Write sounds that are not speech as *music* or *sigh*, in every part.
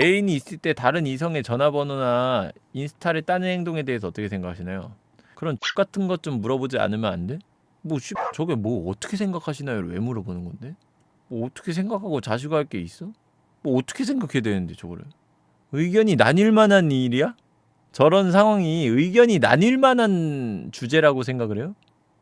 애인이 있을 때 다른 이성의 전화번호나 인스타를 따는 행동에 대해서 어떻게 생각하시나요? 그런 X 같은 것 좀 물어보지 않으면 안 돼? 뭐 씨, 저게 뭐 어떻게 생각하시나요를 왜 물어보는 건데? 뭐 어떻게 생각하고 자식할 게 있어? 뭐 어떻게 생각해야 되는데 저거를? 의견이 나뉠 만한 일이야? 저런 상황이 의견이 나뉠 만한 주제라고 생각을 해요?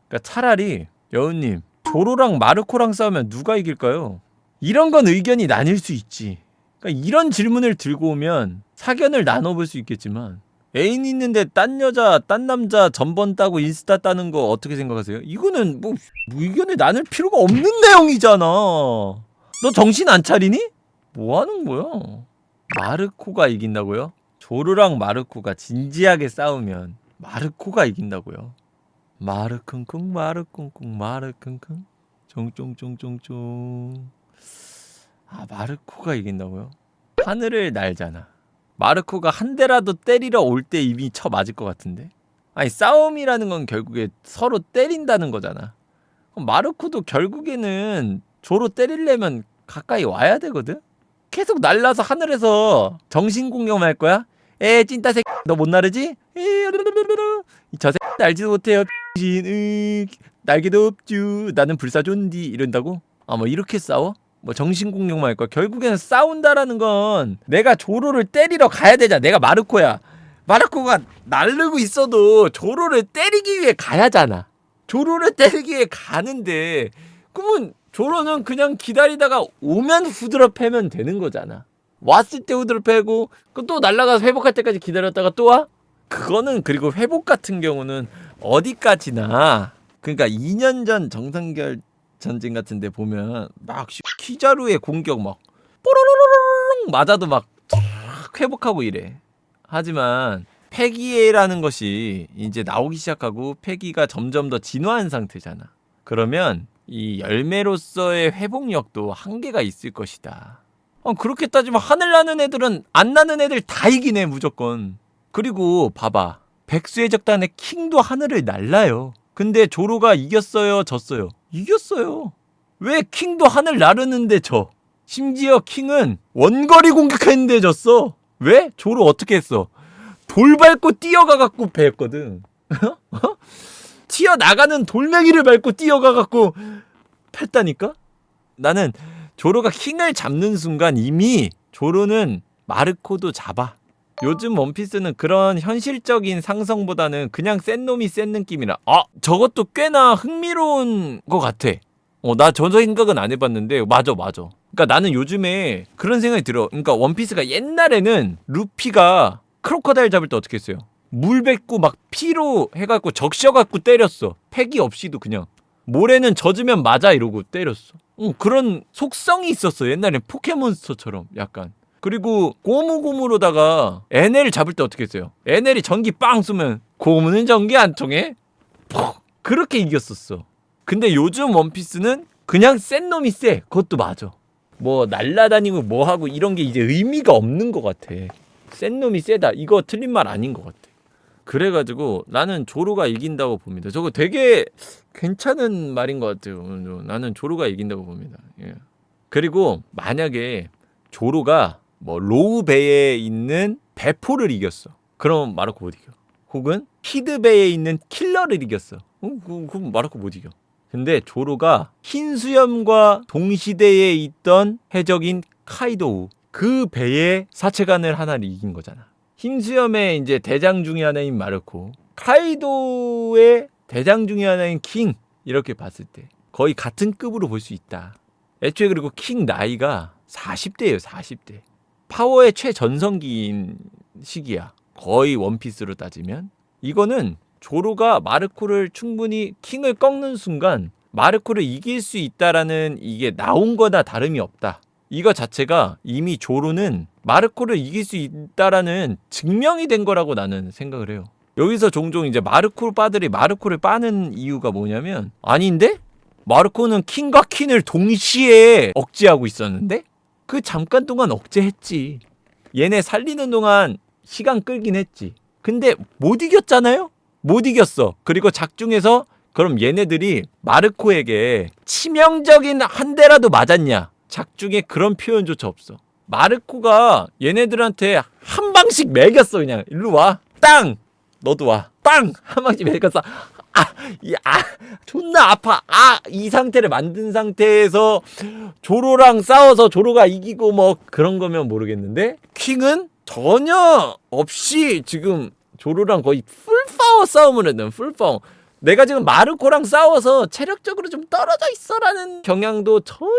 그러니까 차라리 여우님 조로랑 마르코랑 싸우면 누가 이길까요? 이런 건 의견이 나뉠 수 있지. 그러니까 이런 질문을 들고 오면 사견을 나눠볼 수 있겠지만 애인 있는데 딴 여자, 딴 남자 전번 따고 인스타 따는 거 어떻게 생각하세요? 이거는 뭐 의견을 나눌 필요가 없는 내용이잖아. 너 정신 안 차리니? 뭐 하는 거야? 마르코가 이긴다고요? 조르랑 마르코가 진지하게 싸우면 마르코가 이긴다고요. 마르쿵쿵 마르쿵쿵 마르쿵쿵 쫑쫑쫑쫑쫑 아 마르코가 이긴다고요? 하늘을 날잖아. 마르코가 한 대라도 때리러 올 때 이미 쳐 맞을 것 같은데. 아니 싸움이라는 건 결국에 서로 때린다는 거잖아. 마르코도 결국에는 조로 때리려면 가까이 와야 되거든. 계속 날라서 하늘에서 정신 공격할 거야? 에 찐따 새끼 너못 나르지? 저 새끼 날지도 못해요. 신, 으, 날개도 없쥬. 나는 불사존디 이런다고? 아뭐 이렇게 싸워? 뭐 정신 공격만 할 거야. 결국에는 싸운다라는 건 내가 조로를 때리러 가야 되잖아. 내가 마르코야. 마르코가 날르고 있어도 조로를 때리기 위해 가야잖아. 조로를 때리기 위해 가는데 그러면 조로는 그냥 기다리다가 오면 후드러 패면 되는 거잖아. 왔을 때 후드러 패고 그또 날라가서 회복할 때까지 기다렸다가 또 와? 그거는 그리고 회복 같은 경우는 어디까지나 그러니까 2년 전 정상결 전쟁 같은데 보면 막 씨, 키자루의 공격 막 뽀로로로롱 맞아도 막쫙 회복하고 이래. 하지만 폐기라는 것이 이제 나오기 시작하고 폐기가 점점 더 진화한 상태잖아. 그러면 이 열매로서의 회복력도 한계가 있을 것이다. 어, 그렇게 따지면 하늘 나는 애들은 안 나는 애들 다 이기네 무조건. 그리고 봐봐. 백수의 적단의 킹도 하늘을 날라요. 근데 조로가 이겼어요, 졌어요. 이겼어요. 왜 킹도 하늘 나르는데 져? 심지어 킹은 원거리 공격했는데 졌어. 왜? 조로 어떻게 했어? 돌 밟고 뛰어가 갖고 패했거든. 튀어 나가는 돌멩이를 밟고 뛰어가 갖고 팼다니까? 나는 조로가 킹을 잡는 순간 이미 조로는 마르코도 잡아. 요즘 원피스는 그런 현실적인 상성보다는 그냥 센 놈이 센 느낌이라. 아 저것도 꽤나 흥미로운 것 같아. 어나 저 생각은 안 해봤는데 맞아 맞아. 그러니까 나는 요즘에 그런 생각이 들어. 그러니까 원피스가 옛날에는 루피가 크로커다일 잡을 때 어떻게 했어요? 물 뱉고 막 피로 해갖고 적셔갖고 때렸어. 패기 없이도 그냥. 모래는 젖으면 맞아 이러고 때렸어. 어, 그런 속성이 있었어. 옛날에 포켓몬스터처럼 약간 그리고 고무고무로다가 NL 잡을 때 어떻게 했어요? NL이 전기 빵 쏘면 고무는 전기 안 통해? 퍽! 그렇게 이겼었어. 근데 요즘 원피스는 그냥 센 놈이 세. 그것도 맞아. 뭐 날라다니고 뭐 하고 이런 게 이제 의미가 없는 것 같아. 센 놈이 세다. 이거 틀린 말 아닌 것 같아. 그래가지고 나는 조로가 이긴다고 봅니다. 저거 되게 괜찮은 말인 것 같아요. 나는 조로가 이긴다고 봅니다. 예. 그리고 만약에 조로가 뭐 로우 베에 있는 배포를 이겼어. 그럼 마르코 못 이겨. 혹은 히드베에 있는 킬러를 이겼어. 어, 그, 그 마르코 못 이겨. 근데 조로가 흰 수염과 동시대에 있던 해적인 카이도우 그 배의 사체관을 하나를 이긴 거잖아. 흰 수염의 이제 대장 중의 하나인 마르코, 카이도의 대장 중의 하나인 킹 이렇게 봤을 때 거의 같은 급으로 볼 수 있다. 애초에 그리고 킹 나이가 40대예요, 40대. 파워의 최전성기인 시기야. 거의 원피스로 따지면 이거는 조로가 마르코를 충분히 킹을 꺾는 순간 마르코를 이길 수 있다라는 이게 나온 거나 다름이 없다. 이거 자체가 이미 조로는 마르코를 이길 수 있다라는 증명이 된 거라고 나는 생각을 해요. 여기서 종종 이제 마르코 빠들이 마르코를 빠는 이유가 뭐냐면 아닌데? 마르코는 킹과 퀸을 동시에 억제하고 있었는데 그 잠깐 동안 억제했지. 얘네 살리는 동안 시간 끌긴 했지. 근데 못 이겼잖아요? 못 이겼어. 그리고 작중에서 그럼 얘네들이 마르코에게 치명적인 한 대라도 맞았냐? 작중에 그런 표현조차 없어. 마르코가 얘네들한테 한 방씩 매겼어 그냥 일로 와 땅 너도 와 땅 한 방씩 매겼어 아야 존나 아파. 아 이 상태를 만든 상태에서 조로랑 싸워서 조로가 이기고 뭐 그런 거면 모르겠는데 킹은 전혀 없이 지금 조로랑 거의 풀파워 싸움을 했는 풀파워. 내가 지금 마르코랑 싸워서 체력적으로 좀 떨어져 있어라는 경향도 전혀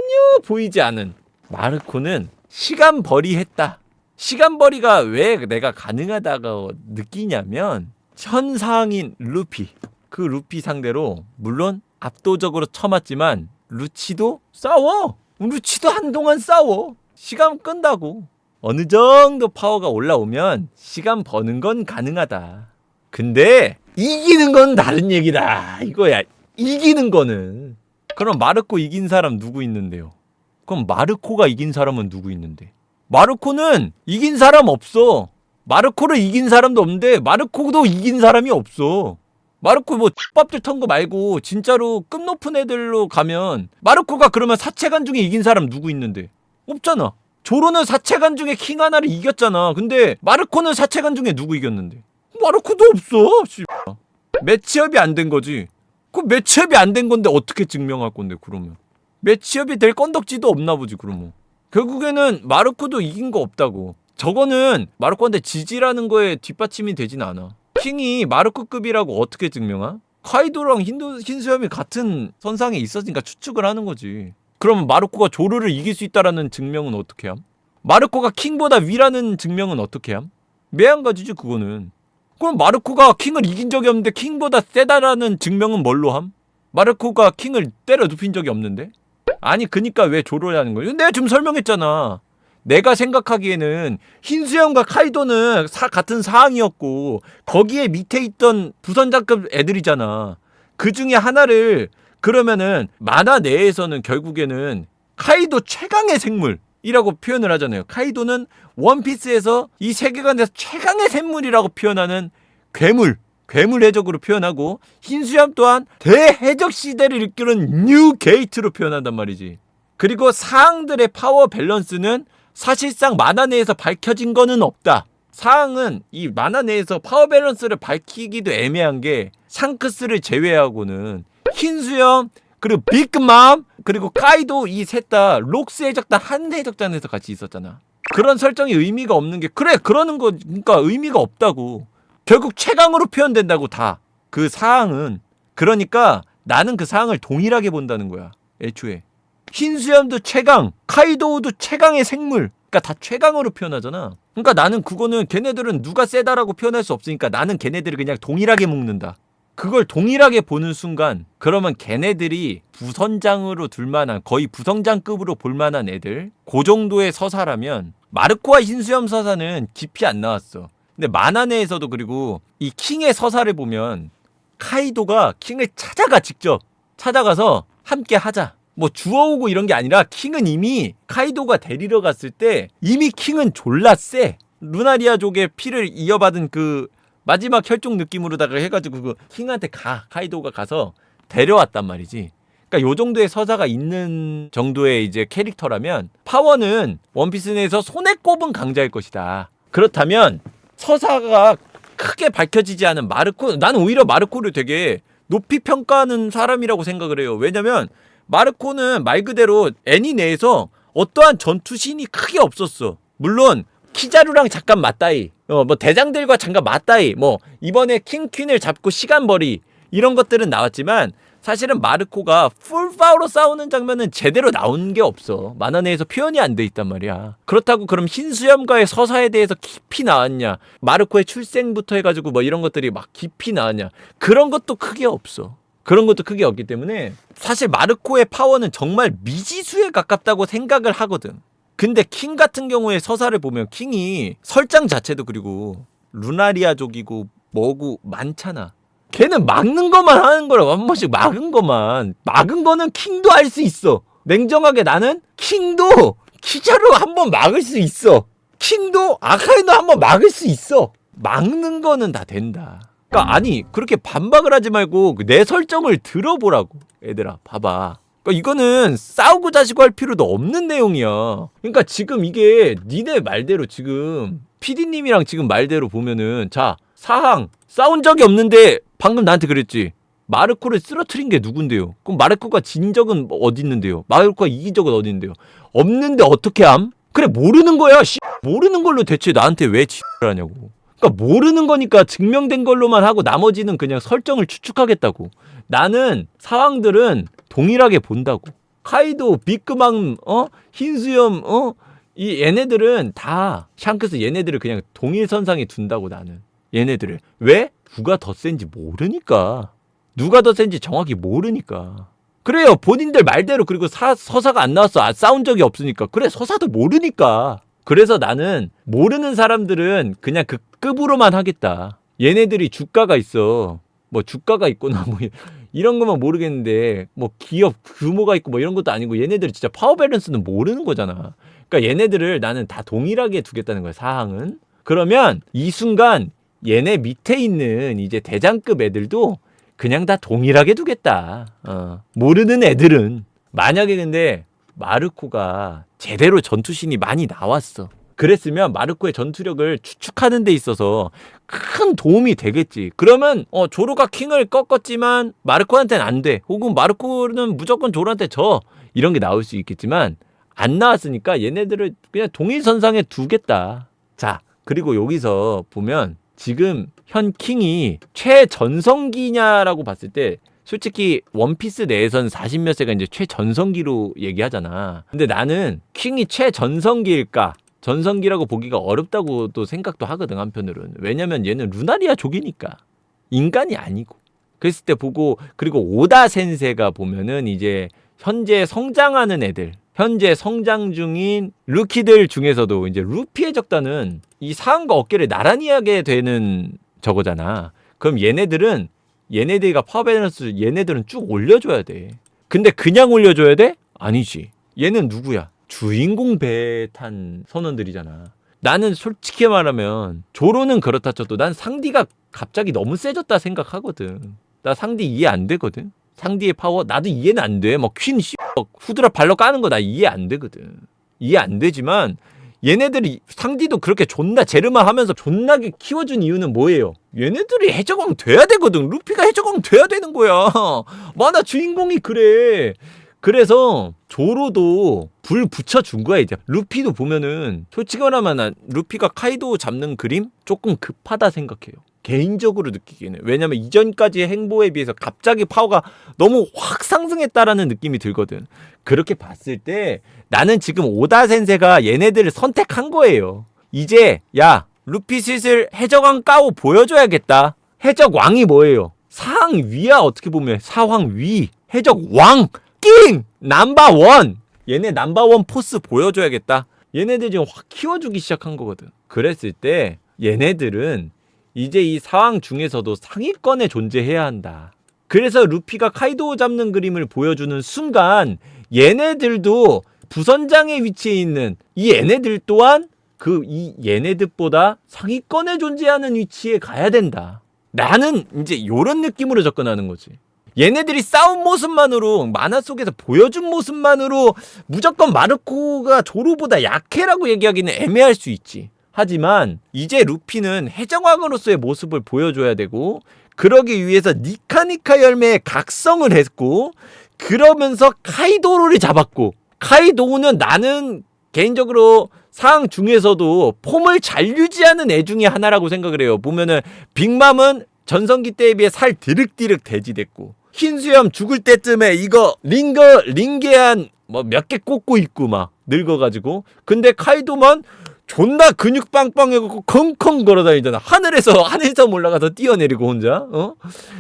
보이지 않은 마르코는 시간 벌이했다. 시간 벌이가 왜 내가 가능하다고 느끼냐면 현상인 루피 그 루피 상대로 물론 압도적으로 쳐맞지만 루치도 싸워. 루치도 한동안 싸워. 시간 끈다고. 어느 정도 파워가 올라오면 시간 버는 건 가능하다. 근데 이기는 건 다른 얘기다. 이거야. 이기는 거는. 그럼 마르코 이긴 사람 누구 있는데요? 그럼 마르코가 이긴 사람은 누구 있는데? 마르코는 이긴 사람 없어. 마르코를 이긴 사람도 없는데 마르코도 이긴 사람이 없어. 마르코 뭐 X밥들 턴 거 말고 진짜로 급 높은 애들로 가면 마르코가 그러면 사체간 중에 이긴 사람 누구 있는데? 없잖아. 조로는 사체간 중에 킹 하나를 이겼잖아. 근데 마르코는 사체간 중에 누구 이겼는데? 마르코도 없어. 씨. 매치업이 안 된 거지. 그 매치업이 안 된 건데 어떻게 증명할 건데 그러면? 매치업이 될 건덕지도 없나 보지 그러면. 결국에는 마르코도 이긴 거 없다고. 저거는 마르코한테 지지라는 거에 뒷받침이 되진 않아. 킹이 마르코급이라고 어떻게 증명하? 카이도랑 힌두, 흰수염이 같은 선상에 있었으니까 추측을 하는 거지. 그러면 마르코가 조르를 이길 수 있다라는 증명은 어떻게 함? 마르코가 킹보다 위라는 증명은 어떻게 함? 매한가지지 그거는. 그럼 마르코가 킹을 이긴 적이 없는데 킹보다 세다라는 증명은 뭘로 함? 마르코가 킹을 때려 눕힌 적이 없는데? 아니 그니까 왜 조로라는 거예요? 내가 지금 설명했잖아. 내가 생각하기에는 흰수염과 카이도는 사, 같은 사항이었고 거기에 밑에 있던 부선장급 애들이잖아. 그 중에 하나를 그러면은 만화 내에서는 결국에는 카이도 최강의 생물 이라고 표현을 하잖아요. 카이도는 원피스에서 이 세계관에서 최강의 생물이라고 표현하는 괴물, 괴물 해적으로 표현하고 흰수염 또한 대해적 시대를 이끄는 뉴 게이트로 표현한단 말이지. 그리고 사항들의 파워 밸런스는 사실상 만화 내에서 밝혀진 거는 없다. 사항은 이 만화 내에서 파워 밸런스를 밝히기도 애매한 게 샹크스를 제외하고는 흰 수염 그리고 비그맘 그리고 카이도 이 셋 다 록스 해적단 한 해적단에서 같이 있었잖아. 그런 설정이 의미가 없는 게 그래 그러는 거 그러니까 의미가 없다고. 결국 최강으로 표현된다고 다. 그 사항은 그러니까 나는 그 사항을 동일하게 본다는 거야. 애초에. 흰수염도 최강, 카이도우도 최강의 생물. 그러니까 다 최강으로 표현하잖아. 그러니까 나는 그거는 걔네들은 누가 세다라고 표현할 수 없으니까 나는 걔네들을 그냥 동일하게 묶는다. 그걸 동일하게 보는 순간 그러면 걔네들이 부선장으로 둘 만한 거의 부성장급으로 볼 만한 애들 그 정도의 서사라면 마르코와 흰수염 서사는 깊이 안 나왔어. 근데 만화 내에서도 그리고 이 킹의 서사를 보면 카이도가 킹을 찾아가 직접 찾아가서 함께 하자. 뭐 주워오고 이런 게 아니라 킹은 이미 카이도가 데리러 갔을 때 이미 킹은 졸라 세. 루나리아족의 피를 이어받은 그 마지막 혈종 느낌으로다가 해가지고 그 킹한테 가 카이도가 가서 데려왔단 말이지. 그러니까 요 정도의 서사가 있는 정도의 이제 캐릭터라면 파워는 원피스 내에서 손에 꼽은 강자일 것이다. 그렇다면 서사가 크게 밝혀지지 않은 마르코 나는 오히려 마르코를 되게 높이 평가하는 사람이라고 생각을 해요. 왜냐면 마르코는 말 그대로 애니 내에서 어떠한 전투신이 크게 없었어. 물론 키자루랑 잠깐 맞다이, 어, 뭐 대장들과 잠깐 맞다이, 뭐 이번에 킹퀸을 잡고 시간벌이 이런 것들은 나왔지만 사실은 마르코가 풀파워로 싸우는 장면은 제대로 나온 게 없어. 만화 내에서 표현이 안 돼 있단 말이야. 그렇다고 그럼 흰수염과의 서사에 대해서 깊이 나왔냐? 마르코의 출생부터 해가지고 뭐 이런 것들이 막 깊이 나왔냐? 그런 것도 크게 없어. 그런 것도 크게 없기 때문에 사실 마르코의 파워는 정말 미지수에 가깝다고 생각을 하거든. 근데 킹 같은 경우에 서사를 보면 킹이 설정 자체도 그리고 루나리아족이고 뭐고 많잖아. 걔는 막는 것만 하는 거라 한 번씩 막은 것만 막은 거는 킹도 할 수 있어. 냉정하게 나는 킹도 키자로 한 번 막을 수 있어. 킹도 아카이도 한 번 막을 수 있어. 막는 거는 다 된다. 그러니까 아니 그렇게 반박을 하지 말고 내 설정을 들어보라고 얘들아 봐봐 그러니까 이거는 싸우고 자시고 할 필요도 없는 내용이야. 그러니까 지금 이게 니네 말대로 지금 PD님이랑 지금 말대로 보면은 자 사항 싸운 적이 없는데 방금 나한테 그랬지. 마르코를 쓰러트린 게 누군데요? 그럼 마르코가 진 적은 뭐 어디 있는데요? 마르코가 이긴 적은 어디 있는데요? 없는데 어떻게 함? 그래 모르는 거야. 씨. 모르는 걸로 대체 나한테 왜 지랄 하냐고. 그러니까 모르는 거니까 증명된 걸로만 하고 나머지는 그냥 설정을 추측하겠다고. 나는 상황들은 동일하게 본다고. 카이도, 비끄망, 어, 흰수염, 어, 이 얘네들은 다 샹크스 얘네들을 그냥 동일 선상에 둔다고 나는. 얘네들을 왜? 누가 더 센지 모르니까. 누가 더 센지 정확히 모르니까. 그래요. 본인들 말대로 그리고 사, 서사가 안 나왔어. 아, 싸운 적이 없으니까. 그래 서사도 모르니까. 그래서 나는 모르는 사람들은 그냥 그 급으로만 하겠다. 얘네들이 주가가 있어. 뭐 주가가 있거나 뭐 *laughs* 이런 것만 모르겠는데 뭐 기업 규모가 있고 뭐 이런 것도 아니고 얘네들이 진짜 파워 밸런스는 모르는 거잖아. 그러니까 얘네들을 나는 다 동일하게 두겠다는 거야 사항은. 그러면 이 순간 얘네 밑에 있는 이제 대장급 애들도 그냥 다 동일하게 두겠다. 어. 모르는 애들은 만약에 근데 마르코가 제대로 전투신이 많이 나왔어. 그랬으면 마르코의 전투력을 추측하는 데 있어서 큰 도움이 되겠지. 그러면 어 조로가 킹을 꺾었지만 마르코한테는 안 돼. 혹은 마르코는 무조건 조로한테 져. 이런 게 나올 수 있겠지만 안 나왔으니까 얘네들을 그냥 동일선상에 두겠다. 자, 그리고 여기서 보면 지금 현 킹이 최전성기냐라고 봤을 때 솔직히 원피스 내에선 40몇 세가 이제 최전성기로 얘기하잖아. 근데 나는 킹이 최전성기일까? 전성기라고 보기가 어렵다고 또 생각도 하거든 한편으로는. 왜냐면 얘는 루나리아 족이니까. 인간이 아니고. 그랬을 때 보고 그리고 오다 센세가 보면은 이제 현재 성장하는 애들 현재 성장 중인 루키들 중에서도 이제 루피의 적단은 이 상과 어깨를 나란히 하게 되는 저거잖아. 그럼 얘네들은 얘네들과 파워밸런스 얘네들은 쭉 올려줘야 돼. 근데 그냥 올려줘야 돼? 아니지. 얘는 누구야? 주인공 배탄 선원들이잖아. 나는 솔직히 말하면 조로는 그렇다 쳐도 난 상디가 갑자기 너무 세졌다 생각하거든. 나 상디 이해 안 되거든. 상디의 파워 나도 이해는 안 돼. 뭐퀸 씨, 후드라 발로 까는 거 나 이해 안 되거든. 이해 안 되지만 얘네들이 상디도 그렇게 존나 제르마 하면서 존나게 키워준 이유는 뭐예요? 얘네들이 해적왕 돼야 되거든. 루피가 해적왕 돼야 되는 거야. *laughs* 만화 주인공이 그래. 그래서 조로도 불 붙여준 거야 이제 루피도 보면은 솔직히 말하면 난 루피가 카이도 잡는 그림 조금 급하다 생각해요 개인적으로 느끼기에는 왜냐면 이전까지의 행보에 비해서 갑자기 파워가 너무 확 상승했다라는 느낌이 들거든. 그렇게 봤을 때 나는 지금 오다 센세가 얘네들을 선택한 거예요. 이제 야 루피 슬슬 해적왕 까고 보여줘야겠다. 해적왕이 뭐예요? 상위야 어떻게 보면 사황위. 해적왕. 킹! 남바원 얘네 남바원 포스 보여줘야겠다. 얘네들 지금 확 키워주기 시작한 거거든. 그랬을 때 얘네들은 이제 이 상황 중에서도 상위권에 존재해야 한다. 그래서 루피가 카이도 잡는 그림을 보여주는 순간 얘네들도 부선장의 위치에 있는 이 얘네들 또한 그 이 얘네들보다 상위권에 존재하는 위치에 가야 된다. 나는 이제 요런 느낌으로 접근하는 거지. 얘네들이 싸운 모습만으로 만화 속에서 보여준 모습만으로 무조건 마르코가 조로보다 약해라고 얘기하기는 애매할 수 있지. 하지만 이제 루피는 해적왕으로서의 모습을 보여줘야 되고 그러기 위해서 니카니카 열매의 각성을 했고 그러면서 카이도로를 잡았고 카이도우는 나는 개인적으로 상 중에서도 폼을 잘 유지하는 애 중에 하나라고 생각을 해요. 보면은 빅맘은 전성기 때에 비해 살 디륵디륵 돼지됐고 흰수염 죽을 때쯤에 이거 링거 링게한 뭐 몇 개 꽂고 있고 막 늙어가지고 근데 카이도만 존나 근육 빵빵해갖고 컹컹 걸어다니잖아. 하늘에서 *laughs* 하늘에서 올라가서 뛰어내리고 혼자 어?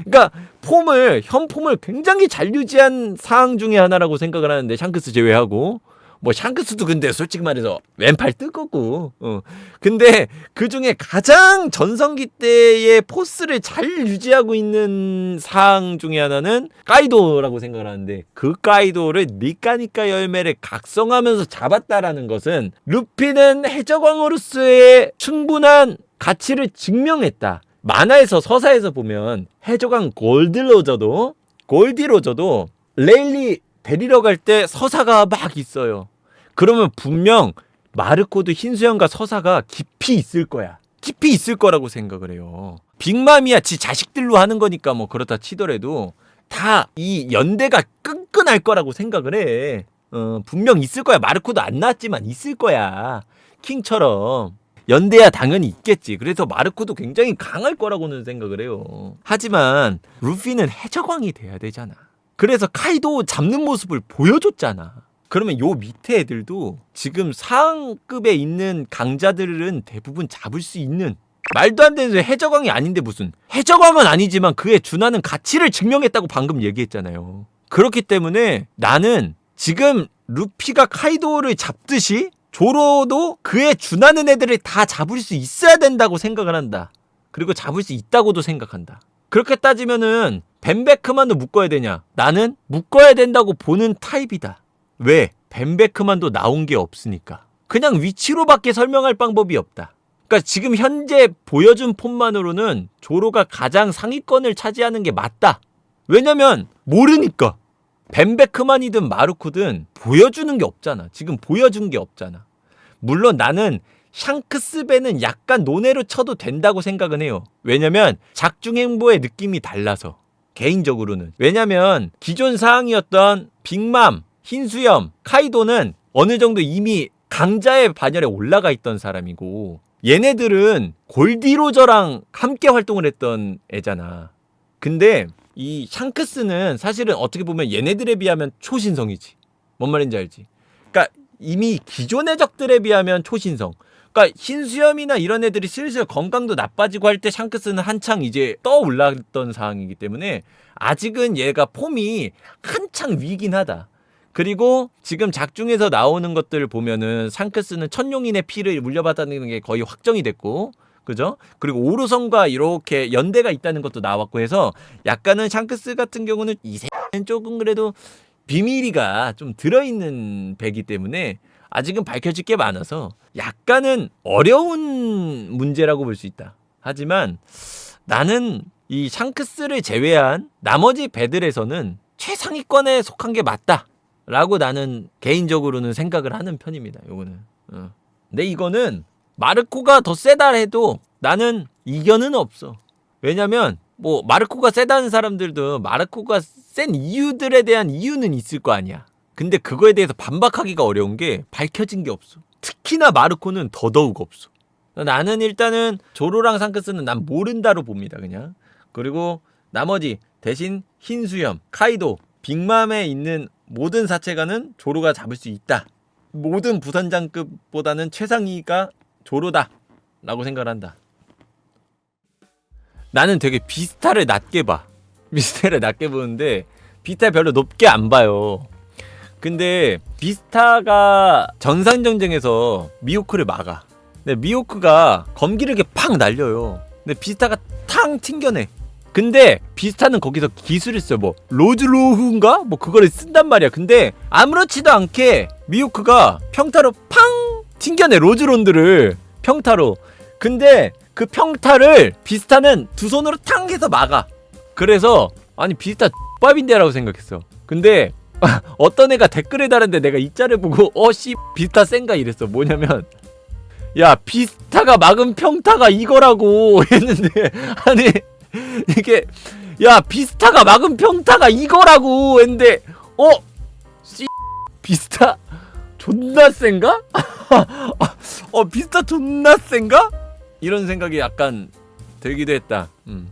그러니까 폼을 현 폼을 굉장히 잘 유지한 상황 중에 하나라고 생각을 하는데 샹크스 제외하고 뭐 샹크스도 근데 솔직히 말해서 왼팔 뜨겁고 어. 근데 그 중에 가장 전성기 때의 포스를 잘 유지하고 있는 사항 중에 하나는 까이도라고 생각을 하는데 그 까이도를 니까니까 열매를 각성하면서 잡았다라는 것은 루피는 해적왕으로서의 충분한 가치를 증명했다. 만화에서 서사에서 보면 해적왕 골드로저도 골디로저도 레일리 데리러 갈 때 서사가 막 있어요. 그러면 분명 마르코도 흰수염과 서사가 깊이 있을 거야. 깊이 있을 거라고 생각을 해요. 빅맘이야 지 자식들로 하는 거니까 뭐 그렇다 치더라도 다 이 연대가 끈끈할 거라고 생각을 해. 어, 분명 있을 거야. 마르코도 안 나왔지만 있을 거야. 킹처럼. 연대야 당연히 있겠지. 그래서 마르코도 굉장히 강할 거라고는 생각을 해요. 하지만 루피는 해적왕이 돼야 되잖아. 그래서 카이도 잡는 모습을 보여줬잖아. 그러면 요 밑에 애들도 지금 상급에 있는 강자들은 대부분 잡을 수 있는 말도 안 되는 해적왕이 아닌데 무슨 해적왕은 아니지만 그에 준하는 가치를 증명했다고 방금 얘기했잖아요. 그렇기 때문에 나는 지금 루피가 카이도를 잡듯이 조로도 그에 준하는 애들을 다 잡을 수 있어야 된다고 생각을 한다. 그리고 잡을 수 있다고도 생각한다. 그렇게 따지면은 벤베크만도 묶어야 되냐? 나는 묶어야 된다고 보는 타입이다. 왜? 벤베크만도 나온 게 없으니까. 그냥 위치로밖에 설명할 방법이 없다. 그러니까 지금 현재 보여준 폼만으로는 조로가 가장 상위권을 차지하는 게 맞다. 왜냐면 모르니까. 벤베크만이든 마르코든 보여주는 게 없잖아. 지금 보여준 게 없잖아. 물론 나는 샹크스배는 약간 논외로 쳐도 된다고 생각은 해요. 왜냐면 작중행보의 느낌이 달라서. 개인적으로는. 왜냐면 기존 사항이었던 빅맘, 흰수염, 카이도는 어느 정도 이미 강자의 반열에 올라가 있던 사람이고 얘네들은 골디로저랑 함께 활동을 했던 애잖아. 근데 이 샹크스는 사실은 어떻게 보면 얘네들에 비하면 초신성이지. 뭔 말인지 알지? 그러니까 이미 기존의 적들에 비하면 초신성. 그러니까 흰수염이나 이런 애들이 슬슬 건강도 나빠지고 할 때 샹크스는 한창 이제 떠 올랐던 상황이기 때문에 아직은 얘가 폼이 한창 위긴 하다. 그리고 지금 작중에서 나오는 것들을 보면은 샹크스는 천룡인의 피를 물려받았다는 게 거의 확정이 됐고 그죠? 그리고 오르성과 이렇게 연대가 있다는 것도 나왔고 해서 약간은 샹크스 같은 경우는 이세는 조금 그래도 비밀이가 좀 들어있는 배기 때문에 아직은 밝혀질 게 많아서 약간은 어려운 문제라고 볼 수 있다. 하지만 나는 이 샹크스를 제외한 나머지 배들에서는 최상위권에 속한 게 맞다. 라고 나는 개인적으로는 생각을 하는 편입니다. 요거는. 어. 근데 이거는 마르코가 더 세다 해도 나는 이견은 없어. 왜냐면 뭐 마르코가 세다는 사람들도 마르코가 센 이유들에 대한 이유는 있을 거 아니야. 근데 그거에 대해서 반박하기가 어려운 게 밝혀진 게 없어. 특히나 마르코는 더더욱 없어. 나는 일단은 조로랑 상크스는 난 모른다로 봅니다, 그냥. 그리고 나머지 대신 흰수염, 카이도, 빅맘에 있는 모든 사체가는 조로가 잡을 수 있다. 모든 부선장급보다는 최상위가 조로다. 라고 생각을 한다. 나는 되게 비스타를 낮게 봐. 비스타를 낮게 보는데 비스타 별로 높게 안 봐요. 근데 비스타가 전상전쟁에서 미호크를 막아. 근데 미호크가 검기를 이렇게 팍 날려요. 근데 비스타가 탕 튕겨내. 근데 비스타는 거기서 기술을 써. 뭐 로즈로후인가? 뭐 그거를 쓴단 말이야. 근데 아무렇지도 않게 미호크가 평타로 팡 튕겨내 로즈론드를 평타로. 근데 그 평타를 비스타는 두 손으로 탕 해서 막아. 그래서 아니 비스타 bab인데라고 생각했어. 근데 *laughs* 어떤 애가 댓글에 달았는데 내가 이 짤을 보고 어씨 비스타 센가 이랬어. 뭐냐면 야 비스타가 막은 평타가 이거라고 *laughs* 했는데 아니 *laughs* 이게 야 비스타가 막은 평타가 이거라고 했는데 어? 씨 비스타 존나 센가? *laughs* 어 비스타 존나 센가? 이런 생각이 약간 들기도 했다. 음.